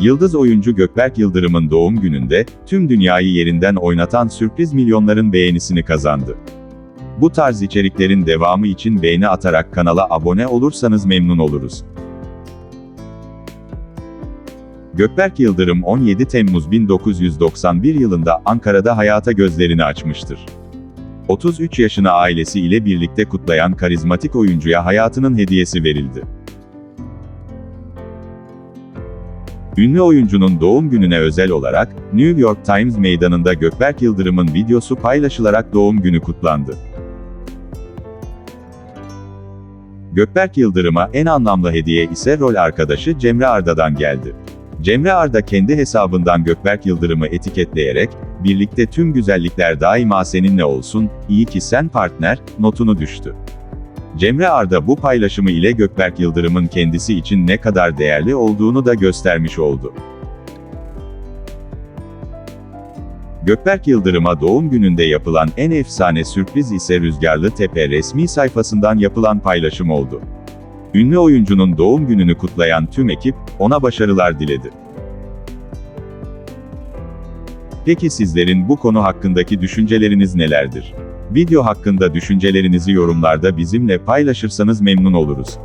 Yıldız oyuncu Gökberk Yıldırım'ın doğum gününde, tüm dünyayı yerinden oynatan sürpriz milyonların beğenisini kazandı. Bu tarz içeriklerin devamı için beğeni atarak kanala abone olursanız memnun oluruz. Gökberk Yıldırım 17 Temmuz 1991 yılında Ankara'da hayata gözlerini açmıştır. 33 yaşına ailesi ile birlikte kutlayan karizmatik oyuncuya hayatının hediyesi verildi. Ünlü oyuncunun doğum gününe özel olarak, New York Times meydanında Gökberk Yıldırım'ın videosu paylaşılarak doğum günü kutlandı. Gökberk Yıldırım'a en anlamlı hediye ise rol arkadaşı Cemre Arda'dan geldi. Cemre Arda kendi hesabından Gökberk Yıldırım'ı etiketleyerek, birlikte tüm güzellikler daima seninle olsun, iyi ki sen partner, notunu düştü. Cemre Arda bu paylaşımı ile Gökberk Yıldırım'ın kendisi için ne kadar değerli olduğunu da göstermiş oldu. Gökberk Yıldırım'a doğum gününde yapılan en efsane sürpriz ise Rüzgarlı Tepe resmi sayfasından yapılan paylaşım oldu. Ünlü oyuncunun doğum gününü kutlayan tüm ekip, ona başarılar diledi. Peki sizlerin bu konu hakkındaki düşünceleriniz nelerdir? Video hakkında düşüncelerinizi yorumlarda bizimle paylaşırsanız memnun oluruz.